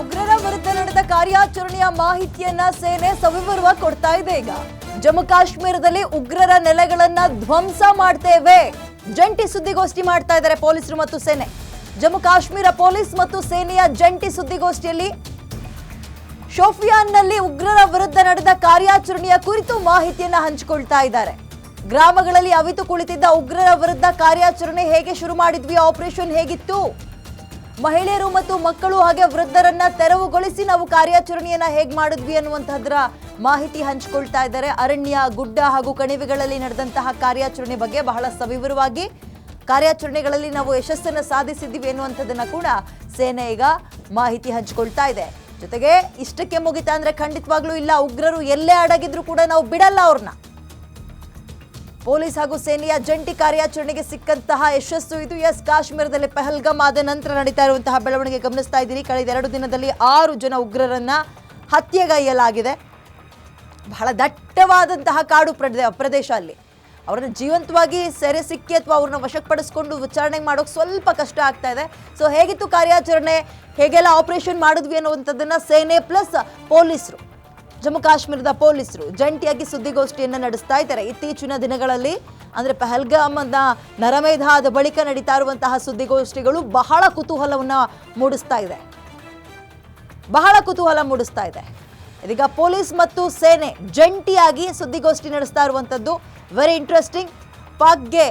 ಉಗ್ರರ ವಿರುದ್ಧ ನಡೆದ ಕಾರ್ಯಾಚರಣೆಯ ಮಾಹಿತಿಯನ್ನ ಸೇನೆ ಸವಿವರವಾಗಿ ಕೊಡ್ತಾ ಇದೆ ಈಗ. ಜಮ್ಮು ಕಾಶ್ಮೀರದಲ್ಲಿ ಉಗ್ರರ ನೆಲೆಗಳನ್ನ ಧ್ವಂಸ ಮಾಡ್ತೇವೆ. ಜಂಟಿ ಸುದ್ದಿಗೋಷ್ಠಿ ಮಾಡ್ತಾ ಇದ್ದಾರೆ ಪೊಲೀಸರು ಮತ್ತು ಸೇನೆ. ಜಮ್ಮು ಕಾಶ್ಮೀರ ಪೊಲೀಸ್ ಮತ್ತು ಸೇನೆಯ ಜಂಟಿ ಸುದ್ದಿಗೋಷ್ಠಿಯಲ್ಲಿ ಶೋಫಿಯಾನ್ನಲ್ಲಿ ಉಗ್ರರ ವಿರುದ್ಧ ನಡೆದ ಕಾರ್ಯಾಚರಣೆಯ ಕುರಿತು ಮಾಹಿತಿಯನ್ನ ಹಂಚಿಕೊಳ್ತಾ ಇದ್ದಾರೆ. ಗ್ರಾಮಗಳಲ್ಲಿ ಅವಿತು ಕುಳಿತಿದ್ದ ಉಗ್ರರ ವಿರುದ್ಧ ಕಾರ್ಯಾಚರಣೆ ಹೇಗೆ ಶುರು ಮಾಡಿದ್ವಿ, ಆಪರೇಷನ್ ಹೇಗಿತ್ತು? ಮಹಿಳೆಯರು ಮತ್ತು ಮಕ್ಕಳು ಹಾಗೆ ವೃದ್ಧರನ್ನ ತೆರವುಗೊಳಿಸಿ ನಾವು ಕಾರ್ಯಾಚರಣೆಯನ್ನ ಹೇಗ್ ಮಾಡಿದ್ವಿ ಅನ್ನುವಂತಹದ್ರ ಮಾಹಿತಿ ಹಂಚಿಕೊಳ್ತಾ ಇದ್ದಾರೆ. ಅರಣ್ಯ, ಗುಡ್ಡ ಹಾಗೂ ಕಣಿವೆಗಳಲ್ಲಿ ನಡೆದಂತಹ ಕಾರ್ಯಾಚರಣೆ ಬಗ್ಗೆ ಬಹಳ ಸವಿವರವಾಗಿ ಕಾರ್ಯಾಚರಣೆಗಳಲ್ಲಿ ನಾವು ಯಶಸ್ಸನ್ನು ಸಾಧಿಸಿದ್ದೀವಿ ಎನ್ನುವಂಥದ್ದನ್ನ ಕೂಡ ಸೇನೆ ಈಗ ಮಾಹಿತಿ ಹಂಚಿಕೊಳ್ತಾ ಇದೆ. ಜೊತೆಗೆ ಇಷ್ಟಕ್ಕೆ ಮುಗಿತಾ ಅಂದ್ರೆ ಖಂಡಿತವಾಗ್ಲೂ ಇಲ್ಲ, ಉಗ್ರರು ಎಲ್ಲೇ ಅಡಗಿದ್ರು ಕೂಡ ನಾವು ಬಿಡಲ್ಲ ಅವ್ರನ್ನ. ಪೊಲೀಸ್ ಹಾಗೂ ಸೇನೆಯ ಜಂಟಿ ಕಾರ್ಯಾಚರಣೆಗೆ ಸಿಕ್ಕಂತಹ ಯಶಸ್ಸು ಇದು. ಎಸ್. ಕಾಶ್ಮೀರದಲ್ಲಿ ಪಹಲ್ಗಮ್ ಆದ ನಂತರ ನಡೀತಾ ಇರುವಂತಹ ಬೆಳವಣಿಗೆ ಗಮನಿಸ್ತಾ ಇದ್ದೀರಿ. ಕಳೆದ ಎರಡು ದಿನದಲ್ಲಿ ಆರು ಜನ ಉಗ್ರರನ್ನ ಹತ್ಯೆಗೈಯಲಾಗಿದೆ. ಬಹಳ ದಟ್ಟವಾದಂತಹ ಕಾಡು ಪ್ರದೇ- ಪ್ರದೇಶ ಅಲ್ಲಿ. ಅವರನ್ನು ಜೀವಂತವಾಗಿ ಸೆರೆ ಸಿಕ್ಕಿ ಅಥವಾ ಅವ್ರನ್ನ ವಶಪಡಿಸ್ಕೊಂಡು ವಿಚಾರಣೆ ಮಾಡೋಕೆ ಸ್ವಲ್ಪ ಕಷ್ಟ ಆಗ್ತಾ ಇದೆ. ಸೊ, ಹೇಗಿತ್ತು ಕಾರ್ಯಾಚರಣೆ? ಹೇಗೆಲ್ಲ ಆಪರೇಷನ್ ಮಾಡಿದ್ವಿ ಅನ್ನುವಂಥದ್ದನ್ನು ಸೇನೆ ಪ್ಲಸ್ ಪೊಲೀಸರು ಜಮ್ಮು ಕಾಶ್ಮೀರದ ಪೊಲೀಸರು ಜಂಟಿಯಾಗಿ ಸುದ್ದಿಗೋಷ್ಠಿಯನ್ನು ನಡೆಸ್ತಾ ಇದ್ದಾರೆ. ಇತ್ತೀಚಿನ ದಿನಗಳಲ್ಲಿ ಅಂದ್ರೆ ಪಹಲ್ಗಾಮದ ನರಮೇಧಾದ ಬಳಿಕ ನಡೀತಾ ಇರುವಂತಹ ಸುದ್ದಿಗೋಷ್ಠಿಗಳು ಬಹಳ ಕುತೂಹಲವನ್ನ ಮೂಡಿಸ್ತಾ ಇದೆ. ಬಹಳ ಕುತೂಹಲ ಮೂಡಿಸ್ತಾ ಇದೆ. ಇದೀಗ ಪೊಲೀಸ್ ಮತ್ತು ಸೇನೆ ಜಂಟಿಯಾಗಿ ಸುದ್ದಿಗೋಷ್ಠಿ ನಡೆಸ್ತಾ ಇರುವಂಥದ್ದು ವೆರಿ ಇಂಟ್ರೆಸ್ಟಿಂಗ್ ಪಾಕ್ಗೆ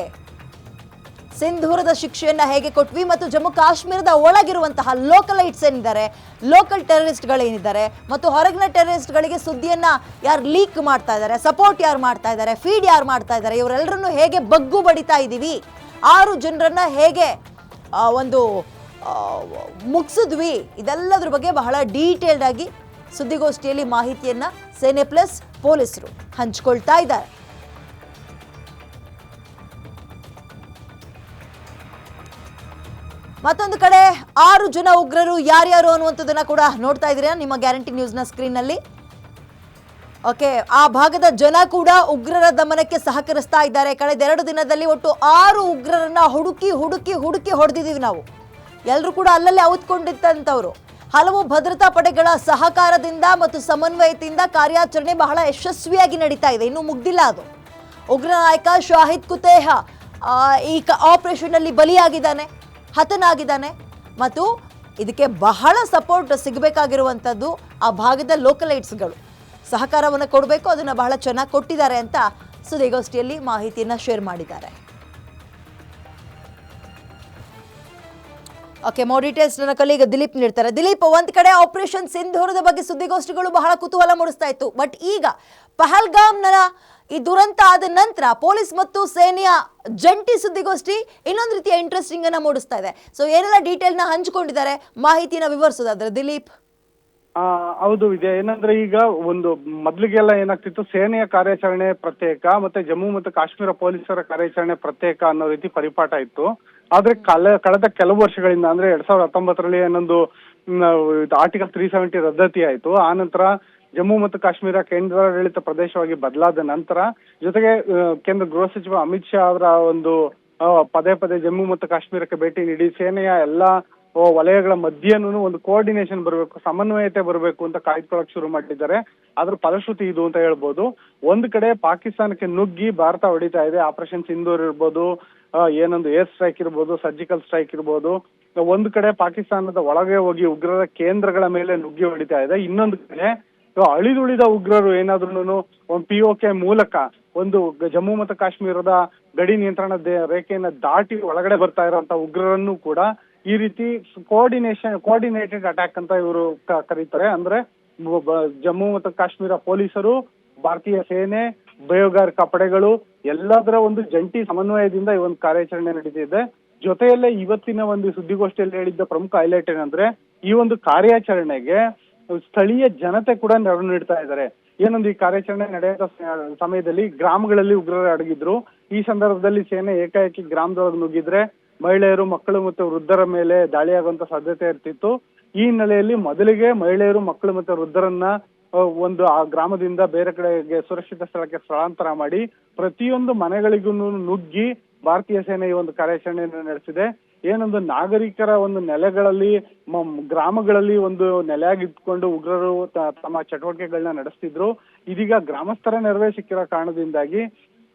ಸಿಂಧೂರದ ಶಿಕ್ಷೆಯನ್ನ ಹೇಗೆ ಕೊಟ್ವಿ ಮತ್ತು ಜಮ್ಮು ಕಾಶ್ಮೀರದ ಒಳಗಿರುವಂತಹ ಲೋಕಲೈಟ್ಸ್ ಏನಿದ್ದಾರೆ ಲೋಕಲ್ ಟೆರರಿಸ್ಟ್ಗಳೇನಿದ್ದಾರೆ ಮತ್ತು ಹೊರಗಿನ ಟೆರರಿಸ್ಟ್ಗಳಿಗೆ ಸುದ್ದಿಯನ್ನ ಯಾರು ಲೀಕ್ ಮಾಡ್ತಾ ಇದ್ದಾರೆ ಸಪೋರ್ಟ್ ಯಾರು ಮಾಡ್ತಾ ಇದ್ದಾರೆ ಫೀಡ್ ಯಾರು ಮಾಡ್ತಾ ಇದ್ದಾರೆ ಇವರೆಲ್ಲರನ್ನು ಹೇಗೆ ಬಗ್ಗು ಬಡಿತಾ ಇದ್ದೀವಿ, ಆರು ಜನರನ್ನ ಹೇಗೆ ಒಂದು ಮುಗಿಸಿದ್ವಿ, ಇದೆಲ್ಲದ್ರ ಬಗ್ಗೆ ಬಹಳ ಡೀಟೇಲ್ಡ್ ಆಗಿ ಸುದ್ದಿಗೋಷ್ಠಿಯಲ್ಲಿ ಮಾಹಿತಿಯನ್ನ ಸೇನೆ ಪ್ಲಸ್ ಪೊಲೀಸರು ಹಂಚ್ಕೊಳ್ತಾ ಇದ್ದಾರೆ. ಮತ್ತೊಂದು ಕಡೆ ಆರು ಜನ ಉಗ್ರರು ಯಾರ್ಯಾರು ಅನ್ನುವಂಥದ್ದನ್ನ ಕೂಡ ನೋಡ್ತಾ ಇದ್ದೀರಾ ನಿಮ್ಮ ಗ್ಯಾರಂಟಿ ನ್ಯೂಸ್ನ ಸ್ಕ್ರೀನ್ನಲ್ಲಿ. ಓಕೆ, ಆ ಭಾಗದ ಜನ ಕೂಡ ಉಗ್ರರ ದಮನಕ್ಕೆ ಸಹಕರಿಸ್ತಾ ಇದ್ದಾರೆ. ಕಳೆದ ಎರಡು ದಿನದಲ್ಲಿ ಒಟ್ಟು ಆರು ಉಗ್ರರನ್ನ ಹುಡುಕಿ ಹುಡುಕಿ ಹುಡುಕಿ ಹೊಡೆದಿದ್ದೀವಿ ನಾವು. ಎಲ್ಲರೂ ಕೂಡ ಅಲ್ಲಲ್ಲೇ ಔತ್ಕೊಂಡಿದ್ದಂಥವ್ರು. ಹಲವು ಭದ್ರತಾ ಪಡೆಗಳ ಸಹಕಾರದಿಂದ ಮತ್ತು ಸಮನ್ವಯದಿಂದ ಕಾರ್ಯಾಚರಣೆ ಬಹಳ ಯಶಸ್ವಿಯಾಗಿ ನಡೀತಾ ಇದೆ. ಇನ್ನೂ ಮುಗ್ದಿಲ್ಲ ಅದು. ಉಗ್ರ ನಾಯಕ ಶಾಹಿದ್ ಕುತೇಹ ಈ ಕ ಆಪರೇಷನ್ ಅಲ್ಲಿ ಬಲಿಯಾಗಿದ್ದಾನೆ. ಹತನಾಗಿದ್ದಾನೆ ಮತ್ತು ಇದಕ್ಕೆ ಬಹಳ ಸಪೋರ್ಟ್ ಸಿಗಬೇಕಾಗಿರುವಂಥದ್ದು ಆ ಭಾಗದ ಲೋಕಲೈಟ್ಸ್ಗಳು ಸಹಕಾರವನ್ನು ಕೊಡಬೇಕು, ಅದನ್ನು ಬಹಳ ಚೆನ್ನಾಗಿ ಕೊಟ್ಟಿದ್ದಾರೆ ಅಂತ ಸುದ್ದಿಗೋಷ್ಠಿಯಲ್ಲಿ ಮಾಹಿತಿಯನ್ನು ಶೇರ್ ಮಾಡಿದ್ದಾರೆ. ಓಕೆ ಮೋರ್ ಡೀಟೇಲ್ಸ್ ನನ್ನ ಕಲೀಗ ದಿಲೀಪ್ ನೀಡ್ತಾರೆ. ದಿಲೀಪ್, ಒಂದ್ ಕಡೆ ಆಪರೇಷನ್ ಸಿಂಧೂರದ ಬಗ್ಗೆ ಸುದ್ದಿಗೋಷ್ಠಿಗಳು ಬಹಳ ಕುತೂಹಲ ಮೂಡಿಸ್ತಾ ಇತ್ತು. ಬಟ್ ಈಗ ಪಹಲ್ಗಾಮ್ನ ಈ ದುರಂತ ಆದ ನಂತರ ಪೊಲೀಸ್ ಮತ್ತು ಸೇನೆಯ ಜಂಟಿ ಸುದ್ದಿಗೋಷ್ಠಿ ಇನ್ನೊಂದು ರೀತಿಯ ಇಂಟ್ರೆಸ್ಟಿಂಗ್ ಅನ್ನ ಮೂಡಿಸ್ತಾ ಇದೆ. ಸೊ ಏನೆಲ್ಲ ನ ಹಂಚಿಕೊಂಡಿದ್ದಾರೆ? ಮಾಹಿತಿನ ವಿವರಿಸೋದಾದ್ರೆ ದಿಲೀಪ್. ಹೌದು, ಇದೆ. ಏನಂದ್ರೆ ಈಗ ಒಂದು ಮೊದ್ಲಿಗೆಲ್ಲ ಏನಾಗ್ತಿತ್ತು? ಸೇನೆಯ ಕಾರ್ಯಾಚರಣೆ ಪ್ರತ್ಯೇಕ ಮತ್ತೆ ಜಮ್ಮು ಮತ್ತು ಕಾಶ್ಮೀರ ಪೊಲೀಸರ ಕಾರ್ಯಾಚರಣೆ ಪ್ರತ್ಯೇಕ ಅನ್ನೋ ರೀತಿ ಪರಿಪಾಠ ಇತ್ತು. ಆದ್ರೆ ಕಲ, ಕಳೆದ ಕೆಲವು ವರ್ಷಗಳಿಂದ, ಅಂದ್ರೆ ಎರಡ್ ಸಾವಿರದ ಹತ್ತೊಂಬತ್ತರಲ್ಲಿ ಏನೊಂದು ಆರ್ಟಿಕಲ್ ತ್ರೀ ಸೆವೆಂಟಿ ರದ್ದತಿ ಆಯ್ತು ಆ ನಂತರ ಜಮ್ಮು ಮತ್ತು ಕಾಶ್ಮೀರ ಕೇಂದ್ರಾಡಳಿತ ಪ್ರದೇಶವಾಗಿ ಬದಲಾದ ನಂತರ, ಜೊತೆಗೆ ಕೇಂದ್ರ ಗೃಹ ಸಚಿವ ಅಮಿತ್ ಶಾ ಅವರ ಒಂದು ಪದೇ ಪದೇ ಜಮ್ಮು ಮತ್ತು ಕಾಶ್ಮೀರಕ್ಕೆ ಭೇಟಿ ನೀಡಿ, ಸೇನೆಯ ಎಲ್ಲಾ ವಲಯಗಳ ಮಧ್ಯನೂ ಒಂದು ಕೋಆರ್ಡಿನೇಷನ್ ಬರಬೇಕು, ಸಮನ್ವಯತೆ ಬರಬೇಕು ಅಂತ ಕಾಯ್ದುಕೊಳ್ಳಕ್ ಶುರು ಮಾಡಿದ್ದಾರೆ. ಅದ್ರ ಫಲಶ್ರುತಿ ಇದು ಅಂತ ಹೇಳ್ಬೋದು. ಒಂದ್ ಕಡೆ ಪಾಕಿಸ್ತಾನಕ್ಕೆ ನುಗ್ಗಿ ಭಾರತ ಹೊಡಿತಾ ಇದೆ. ಆಪರೇಷನ್ ಸಿಂಧೂರ್ ಇರ್ಬೋದು ಏನೊಂದು ಏರ್ ಸ್ಟ್ರೈಕ್ ಇರ್ಬೋದು, ಸರ್ಜಿಕಲ್ ಸ್ಟ್ರೈಕ್ ಇರ್ಬೋದು. ಒಂದ್ ಕಡೆ ಪಾಕಿಸ್ತಾನದ ಒಳಗೆ ಹೋಗಿ ಉಗ್ರರ ಕೇಂದ್ರಗಳ ಮೇಲೆ ನುಗ್ಗಿ ಹೊಡಿತಾ ಇದೆ. ಇನ್ನೊಂದು ಕಡೆ ಅಳಿದುಳಿದ ಉಗ್ರರು ಏನಾದ್ರೂ ಒಂದು ಪಿ ಕೆ ಮೂಲಕ ಒಂದು ಜಮ್ಮು ಮತ್ತು ಕಾಶ್ಮೀರದ ಗಡಿ ನಿಯಂತ್ರಣ ರೇಖೆಯನ್ನ ದಾಟಿ ಒಳಗಡೆ ಬರ್ತಾ ಇರುವಂತ ಉಗ್ರರನ್ನು ಕೂಡ ಈ ರೀತಿ ಕೋಆರ್ಡಿನೇಷನ್ ಕೋಆರ್ಡಿನೇಟೆಡ್ ಅಟ್ಯಾಕ್ ಅಂತ ಇವರು ಕರೀತಾರೆ. ಅಂದ್ರೆ ಜಮ್ಮು ಮತ್ತು ಕಾಶ್ಮೀರ ಪೊಲೀಸರು, ಭಾರತೀಯ ಸೇನೆ, ಭಯೋಗಾರಿಕಾ ಪಡೆಗಳು ಎಲ್ಲದರ ಒಂದು ಜಂಟಿ ಸಮನ್ವಯದಿಂದ ಈ ಒಂದು ಕಾರ್ಯಾಚರಣೆ ನಡೀತಿದೆ. ಜೊತೆಯಲ್ಲೇ ಇವತ್ತಿನ ಒಂದು ಸುದ್ದಿಗೋಷ್ಠಿಯಲ್ಲಿ ಹೇಳಿದ್ದ ಪ್ರಮುಖ ಹೈಲೈಟ್ ಏನಂದ್ರೆ ಈ ಒಂದು ಕಾರ್ಯಾಚರಣೆಗೆ ಸ್ಥಳೀಯ ಜನತೆ ಕೂಡ ನೆರವು ನೀಡ್ತಾ ಇದ್ದಾರೆ. ಏನೊಂದು ಈ ಕಾರ್ಯಾಚರಣೆ ನಡೆಯದ ಸಮಯದಲ್ಲಿ ಗ್ರಾಮಗಳಲ್ಲಿ ಉಗ್ರರು ಅಡಗಿದ್ರು. ಈ ಸಂದರ್ಭದಲ್ಲಿ ಸೇನೆ ಏಕಾಏಕಿ ಗ್ರಾಮದೊಳಗೆ ನುಗ್ಗಿದ್ರೆ ಮಹಿಳೆಯರು, ಮಕ್ಕಳು ಮತ್ತು ವೃದ್ಧರ ಮೇಲೆ ದಾಳಿಯಾಗುವಂತ ಸಾಧ್ಯತೆ ಇರ್ತಿತ್ತು. ಈ ಹಿನ್ನೆಲೆಯಲ್ಲಿ ಮೊದಲಿಗೆ ಮಹಿಳೆಯರು, ಮಕ್ಕಳು ಮತ್ತು ವೃದ್ಧರನ್ನ ಒಂದು ಆ ಗ್ರಾಮದಿಂದ ಬೇರೆ ಕಡೆಗೆ ಸುರಕ್ಷಿತ ಸ್ಥಳಕ್ಕೆ ಸ್ಥಳಾಂತರ ಮಾಡಿ ಪ್ರತಿಯೊಂದು ಮನೆಗಳಿಗೂ ನುಗ್ಗಿ ಭಾರತೀಯ ಸೇನೆ ಈ ಒಂದು ಕಾರ್ಯಾಚರಣೆಯನ್ನು ನಡೆಸಿದೆ. ಏನೊಂದು ನಾಗರಿಕರ ಒಂದು ನೆಲೆಗಳಲ್ಲಿ ಗ್ರಾಮಗಳಲ್ಲಿ ಒಂದು ನೆಲೆಯಾಗಿಟ್ಕೊಂಡು ಉಗ್ರರು ತಮ್ಮ ಚಟುವಟಿಕೆಗಳನ್ನ ನಡೆಸ್ತಿದ್ರು. ಇದೀಗ ಗ್ರಾಮಸ್ಥರ ನೆರವೇ ಸಿಕ್ಕಿರೋ ಕಾರಣದಿಂದಾಗಿ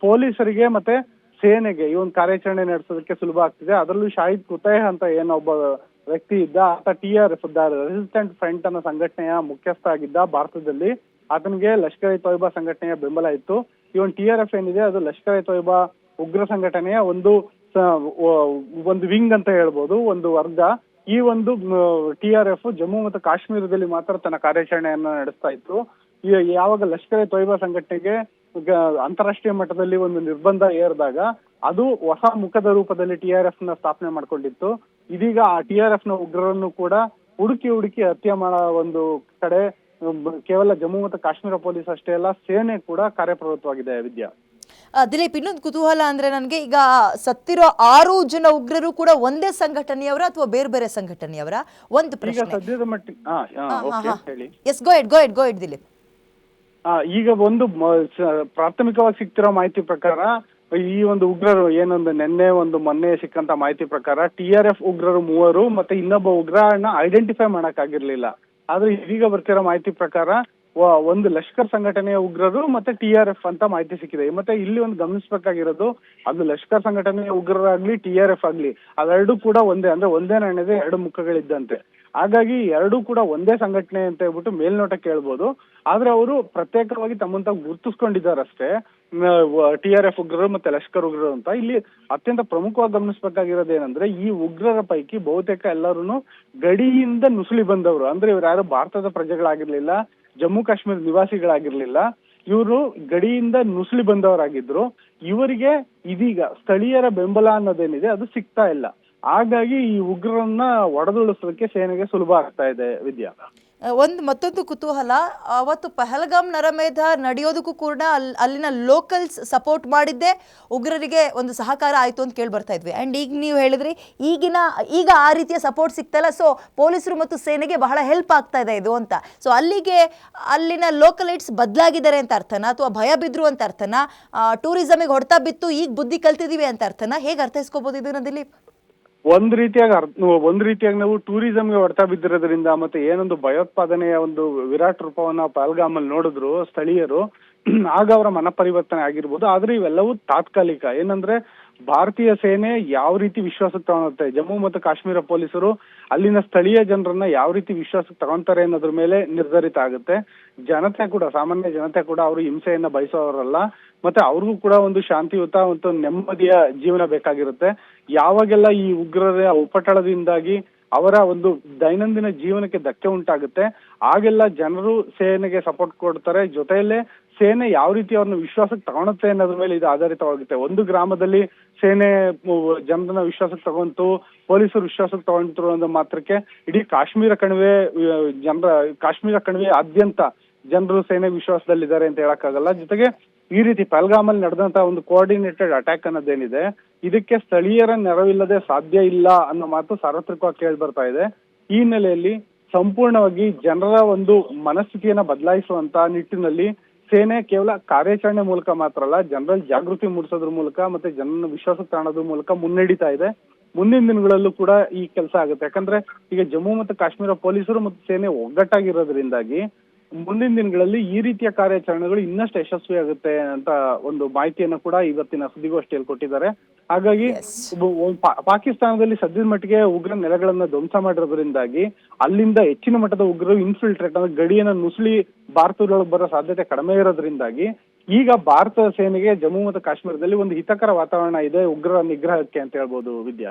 ಪೊಲೀಸರಿಗೆ ಮತ್ತೆ ಸೇನೆಗೆ, ಈ ಒಂದು ಕಾರ್ಯಾಚರಣೆ ನಡೆಸೋದಕ್ಕೆ ಸುಲಭ ಆಗ್ತಿದೆ. ಅದರಲ್ಲೂ ಶಾಹಿದ್ ಕುತೈಹ್ ಅಂತ ಏನೊಬ್ಬ ವ್ಯಕ್ತಿ ಇದ್ದ, ಆತ T R F resistant front ಅನ್ನೋ ಸಂಘಟನೆಯ ಮುಖ್ಯಸ್ಥ ಆಗಿದ್ದ ಭಾರತದಲ್ಲಿ. ಆತನಿಗೆ ಲಷ್ಕರ್ ಎ ತೊಯ್ಬಾ ಸಂಘಟನೆಯ ಬೆಂಬಲ ಇತ್ತು. ಈ ಒಂದು ಟಿ ಆರ್ ಎಫ್ ಏನಿದೆ, ಅದು ಲಷ್ಕರ್ ಎ ತೊಯ್ಬಾ ಉಗ್ರ ಸಂಘಟನೆಯ ಒಂದು ಒಂದು ವಿಂಗ್ ಅಂತ ಹೇಳ್ಬೋದು, ಒಂದು ವರ್ಗ. ಈ ಒಂದು ಟಿ ಆರ್ ಎಫ್ ಜಮ್ಮು ಮತ್ತು ಕಾಶ್ಮೀರದಲ್ಲಿ ಮಾತ್ರ ತನ್ನ ಕಾರ್ಯಾಚರಣೆಯನ್ನ ನಡೆಸ್ತಾ ಇತ್ತು ಯಾವಾಗ ಲಷ್ಕರ್ ಎ ತೊಯ್ಬಾ ಸಂಘಟನೆಗೆ ಅಂತಾರಾಷ್ಟ್ರೀಯ ಮಟ್ಟದಲ್ಲಿ ಒಂದು ನಿರ್ಬಂಧ ಏರಿದಾಗ, ಅದು ಹೊಸ ಮುಖದ ರೂಪದಲ್ಲಿ ಟಿ ಆರ್ ಎಫ್ನ ಸ್ಥಾಪನೆ ಮಾಡ್ಕೊಂಡಿತ್ತು. ಇದೀಗ ಆ ಟಿ ಆರ್ ಎಫ್ನ ಉಗ್ರರನ್ನು ಕೂಡ ಹುಡುಕಿ ಹುಡುಕಿ ಹತ್ಯೆ ಮಾಡೋ ಒಂದು ಕಡೆ ಕೇವಲ ಜಮ್ಮು ಮತ್ತು ಕಾಶ್ಮೀರ ಪೊಲೀಸ್ ಅಷ್ಟೇ ಅಲ್ಲ, ಸೇನೆ ಕೂಡ ಕಾರ್ಯಪ್ರವೃತ್ತವಾಗಿದೆ, ವಿದ್ಯಾ. ದಿಲೀಪ್ ಇನ್ನೊಂದು ಕುತೂಹಲ ಅಂದ್ರೆ ನನಗೆ ಈಗ ಸತ್ತಿರೋ ಆರು ಜನ ಉಗ್ರರು ಕೂಡ ಒಂದೇ ಸಂಘಟನೆಯವರ ಅಥವಾ ಬೇರೆ ಬೇರೆ ಸಂಘಟನೆಯವರ? ಒಂದು ಪ್ರಶ್ನೆ. ಸದ್ಯದ ಮಟ್ಟಿಗೆ ಹೇಳಿ. Yes go it go it go it Dileep. ಆ, ಈಗ ಒಂದು ಪ್ರಾಥಮಿಕವಾಗಿ ಸಿಗ್ತಿರೋ ಮಾಹಿತಿ ಪ್ರಕಾರ ಈ ಒಂದು ಉಗ್ರರು ಏನೊಂದು ನಿನ್ನೆ ಒಂದು ಮೊನ್ನೆ ಸಿಕ್ಕಂತ ಮಾಹಿತಿ ಪ್ರಕಾರ ಟಿ ಆರ್ ಎಫ್ ಉಗ್ರರು ಮೂವರು ಮತ್ತೆ ಇನ್ನೊಬ್ಬ ಉಗ್ರನ ಐಡೆಂಟಿಫೈ ಮಾಡಕ್ ಆಗಿರ್ಲಿಲ್ಲ ಆದ್ರೆ ಇದೀಗ ಬರ್ತಿರೋ ಮಾಹಿತಿ ಪ್ರಕಾರ ಒಂದು ಲಷ್ಕರ್ ಸಂಘಟನೆಯ ಉಗ್ರರು ಮತ್ತೆ ಟಿ ಆರ್ ಎಫ್ ಅಂತ ಮಾಹಿತಿ ಸಿಕ್ಕಿದೆ. ಮತ್ತೆ ಇಲ್ಲಿ ಒಂದು ಗಮನಿಸಬೇಕಾಗಿರೋದು, ಅದು ಲಷ್ಕರ್ ಸಂಘಟನೆಯ ಉಗ್ರರಾಗ್ಲಿ, ಟಿ ಆರ್ ಎಫ್ ಆಗ್ಲಿ, ಅವೆರಡೂ ಕೂಡ ಒಂದೇ, ಅಂದ್ರೆ ಒಂದೇ ನಾಣ್ಯದ ಎರಡು ಮುಖಗಳಿದ್ದಂತೆ. ಹಾಗಾಗಿ ಎರಡೂ ಕೂಡ ಒಂದೇ ಸಂಘಟನೆ ಅಂತ ಹೇಳ್ಬಿಟ್ಟು ಮೇಲ್ನೋಟಕ್ಕೆ ಕೇಳ್ಬೋದು. ಆದ್ರೆ ಅವರು ಪ್ರತ್ಯೇಕವಾಗಿ ತಮ್ಮಂತ ಗುರುತಿಸ್ಕೊಂಡಿದ್ದಾರಷ್ಟೇ ಟಿ ಆರ್ ಎಫ್ ಉಗ್ರರು ಮತ್ತೆ ಲಷ್ಕರ್ ಉಗ್ರರು ಅಂತ. ಇಲ್ಲಿ ಅತ್ಯಂತ ಪ್ರಮುಖವಾಗಿ ಗಮನಿಸಬೇಕಾಗಿರೋದು ಏನಂದ್ರೆ, ಈ ಉಗ್ರರ ಪೈಕಿ ಬಹುತೇಕ ಎಲ್ಲರೂ ಗಡಿಯಿಂದ ನುಸುಳಿ ಬಂದವರು. ಅಂದ್ರೆ ಇವ್ರು ಯಾರು ಭಾರತದ ಪ್ರಜೆಗಳಾಗಿರ್ಲಿಲ್ಲ ಜಮ್ಮು ಕಾಶ್ಮೀರ ನಿವಾಸಿಗಳಾಗಿರ್ಲಿಲ್ಲ, ಇವರು ಗಡಿಯಿಂದ ನುಸುಳಿ ಬಂದವರಾಗಿದ್ರು. ಇವರಿಗೆ ಇದೀಗ ಸ್ಥಳೀಯರ ಬೆಂಬಲ ಅನ್ನೋದೇನಿದೆ ಅದು ಸಿಗ್ತಾ ಇಲ್ಲ. ಹಾಗಾಗಿ ಈ ಉಗ್ರರನ್ನ ಒಡೆದುಳಿಸೋದಕ್ಕೆ ಸೇನೆಗೆ ಸುಲಭ ಆಗ್ತಾ ಇದೆ ವಿದ್ಯಾ. ಒಂದು ಮತ್ತೊಂದು ಕುತೂಹಲ. ಅವತ್ತು ಪಹಲ್ಗಾಮ್ ನರಮೇಧ ನಡೆಯೋದಕ್ಕೂ ಕೂಡ ಅಲ್ಲಿ ಅಲ್ಲಿನ ಲೋಕಲ್ಸ್ ಸಪೋರ್ಟ್ ಮಾಡಿದ್ದೆ. ಉಗ್ರರಿಗೆ ಒಂದು ಸಹಕಾರ ಆಯಿತು ಅಂತ ಕೇಳಿ ಬರ್ತಾ ಇದ್ವಿ. ಆ್ಯಂಡ್ ಈಗ ನೀವು ಹೇಳಿದ್ರಿ, ಈಗಿನ, ಈಗ ಆ ರೀತಿಯ ಸಪೋರ್ಟ್ ಸಿಗ್ತಲ್ಲ ಸೊ ಪೊಲೀಸರು ಮತ್ತು ಸೇನೆಗೆ ಬಹಳ ಹೆಲ್ಪ್ ಆಗ್ತಾ ಇದೆ ಇದು ಅಂತ. ಸೊ ಅಲ್ಲಿಗೆ, ಅಲ್ಲಿನ ಲೋಕಲೈಟ್ಸ್ ಬದಲಾಗಿದ್ದಾರೆ ಅಂತ ಅರ್ಥನಾ? ಅಥವಾ ಭಯ ಬಿದ್ದರು ಅಂತ ಅರ್ಥನಾ? ಟೂರಿಸಮಿಗೆ ಹೊಡ್ತಾ ಬಿತ್ತು, ಈಗ ಬುದ್ಧಿ ಕಲ್ತಿದ್ದೀವಿ ಅಂತ ಅರ್ಥನಾ? ಹೇಗೆ ಅರ್ಥೈಸ್ಕೋಬೋದು ಇದನ್ನ ದಿಲೀಪ್ ಒಂದ್ ರೀತಿಯಾಗಿ ಒಂದ್ ರೀತಿಯಾಗಿ ನಾವು ಟೂರಿಸಂಗೆ ಹೊಡ್ತಾ ಬಿದ್ದಿರೋದ್ರಿಂದ ಮತ್ತೆ ಏನೊಂದು ಭಯೋತ್ಪಾದನೆಯ ಒಂದು ವಿರಾಟ್ ರೂಪವನ್ನ ಪಹಲ್ಗಾಮಲ್ಲಿ ನೋಡಿದ್ರು ಸ್ಥಳೀಯರು, ಆಗ ಅವರ ಮನ ಪರಿವರ್ತನೆ ಆಗಿರ್ಬೋದು. ಆದ್ರೆ ಇವೆಲ್ಲವೂ ತಾತ್ಕಾಲಿಕ. ಏನಂದ್ರೆ ಭಾರತೀಯ ಸೇನೆ ಯಾವ ರೀತಿ ವಿಶ್ವಾಸಕ್ಕೆ ತಗೊಳುತ್ತೆ ಜಮ್ಮು ಮತ್ತು ಕಾಶ್ಮೀರ ಪೊಲೀಸರು ಅಲ್ಲಿನ ಸ್ಥಳೀಯ ಜನರನ್ನ ಯಾವ ರೀತಿ ವಿಶ್ವಾಸಕ್ಕೆ ತಗೊಂತಾರೆ ಅನ್ನೋದ್ರ ಮೇಲೆ ನಿರ್ಧರಿತ ಆಗುತ್ತೆ. ಜನತೆ ಕೂಡ, ಸಾಮಾನ್ಯ ಜನತೆ ಕೂಡ ಅವರು ಹಿಂಸೆಯನ್ನ ಬಯಸೋರಲ್ಲ. ಮತ್ತೆ ಅವ್ರಿಗೂ ಕೂಡ ಒಂದು ಶಾಂತಿಯುತ ಒಂದು ನೆಮ್ಮದಿಯ ಜೀವನ ಬೇಕಾಗಿರುತ್ತೆ. ಯಾವಾಗೆಲ್ಲ ಈ ಉಗ್ರರ ಉಪಟಳದಿಂದಾಗಿ ಅವರ ಒಂದು ದೈನಂದಿನ ಜೀವನಕ್ಕೆ ಧಕ್ಕೆ ಉಂಟಾಗುತ್ತೆ. ಆಗೆಲ್ಲ ಜನರು ಸೇನೆಗೆ ಸಪೋರ್ಟ್ ಕೊಡ್ತಾರೆ. ಜೊತೆಯಲ್ಲೇ ಸೇನೆ ಯಾವ ರೀತಿ ಅವ್ರನ್ನ ವಿಶ್ವಾಸಕ್ಕೆ ತಗೊಳುತ್ತೆ ಅನ್ನೋದ್ರ ಮೇಲೆ ಇದು ಆಧಾರಿತವಾಗುತ್ತೆ. ಒಂದು ಗ್ರಾಮದಲ್ಲಿ ಸೇನೆ ಜನರನ್ನ ವಿಶ್ವಾಸಕ್ಕೆ ತಗೊಂತು, ಪೊಲೀಸರು ವಿಶ್ವಾಸಕ್ಕೆ ತಗೊಂತರು ಅನ್ನೋದು ಮಾತ್ರಕ್ಕೆ ಇಡೀ ಕಾಶ್ಮೀರ ಕಣಿವೆ ಜನರ, ಕಾಶ್ಮೀರ ಕಣಿವೆ ಆದ್ಯಂತ ಜನರು ಸೇನೆ ವಿಶ್ವಾಸದಲ್ಲಿದ್ದಾರೆ ಅಂತ ಹೇಳಕ್ಕಾಗಲ್ಲ. ಜೊತೆಗೆ ಈ ರೀತಿ ಪಹಲ್ಗಾಮಲ್ಲಿ ನಡೆದಂತ ಒಂದು ಕೋಆರ್ಡಿನೇಟೆಡ್ ಅಟ್ಯಾಕ್ ಅನ್ನೋದೇನಿದೆ, ಇದಕ್ಕೆ ಸ್ಥಳೀಯರ ನೆರವಿಲ್ಲದೆ ಸಾಧ್ಯ ಇಲ್ಲ ಅನ್ನೋ ಮಾತು ಸಾರ್ವತ್ರಿಕವಾಗಿ ಕೇಳಿ ಬರ್ತಾ ಇದೆ. ಈ ಹಿನ್ನೆಲೆಯಲ್ಲಿ ಸಂಪೂರ್ಣವಾಗಿ ಜನರ ಒಂದು ಮನಸ್ಥಿತಿಯನ್ನ ಬದಲಾಯಿಸುವಂತ ನಿಟ್ಟಿನಲ್ಲಿ ಸೇನೆ ಕೇವಲ ಕಾರ್ಯಾಚರಣೆ ಮೂಲಕ ಮಾತ್ರ ಅಲ್ಲ, ಜನರಲ್ಲಿ ಜಾಗೃತಿ ಮೂಡಿಸೋದ್ರ ಮೂಲಕ ಮತ್ತೆ ಜನರನ್ನು ವಿಶ್ವಾಸಕ್ಕೆ ತಾಣೋದ್ರ ಮೂಲಕ ಮುನ್ನಡೀತಾ ಇದೆ. ಮುಂದಿನ ದಿನಗಳಲ್ಲೂ ಕೂಡ ಈ ಕೆಲಸ ಆಗುತ್ತೆ. ಯಾಕಂದ್ರೆ ಈಗ ಜಮ್ಮು ಮತ್ತು ಕಾಶ್ಮೀರ ಪೊಲೀಸರು ಮತ್ತು ಸೇನೆ ಒಗ್ಗಟ್ಟಾಗಿರೋದ್ರಿಂದಾಗಿ ಮುಂದಿನ ದಿನಗಳಲ್ಲಿ ಈ ರೀತಿಯ ಕಾರ್ಯಾಚರಣೆಗಳು ಇನ್ನಷ್ಟು ಯಶಸ್ವಿ ಆಗುತ್ತೆ ಅಂತ ಒಂದು ಮಾಹಿತಿಯನ್ನು ಕೂಡ ಇವತ್ತಿನ ಸುದ್ದಿಗೋಷ್ಠಿಯಲ್ಲಿ ಕೊಟ್ಟಿದ್ದಾರೆ. ಹಾಗಾಗಿ ಪಾಕಿಸ್ತಾನದಲ್ಲಿ ಸದ್ಯದ ಮಟ್ಟಿಗೆ ಉಗ್ರ ನೆಲೆಗಳನ್ನ ಧ್ವಂಸ ಮಾಡಿರೋದ್ರಿಂದಾಗಿ ಅಲ್ಲಿಂದ ಹೆಚ್ಚಿನ ಮಟ್ಟದ ಉಗ್ರರು ಇನ್ಫಿಲ್ಟ್ರೇಟ್ ಅಂದ್ರೆ ಗಡಿಯನ್ನು ನುಸುಳಿ ಭಾರತದೊಳಗೆ ಬರೋ ಸಾಧ್ಯತೆ ಕಡಿಮೆ ಇರೋದ್ರಿಂದಾಗಿ ಈಗ ಭಾರತ ಸೇನೆಗೆ ಜಮ್ಮು ಮತ್ತು ಕಾಶ್ಮೀರದಲ್ಲಿ ಒಂದು ಹಿತಕರ ವಾತಾವರಣ ಇದೆ ಉಗ್ರರ ನಿಗ್ರಹಕ್ಕೆ ಅಂತ ಹೇಳ್ಬೋದು ವಿದ್ಯಾ.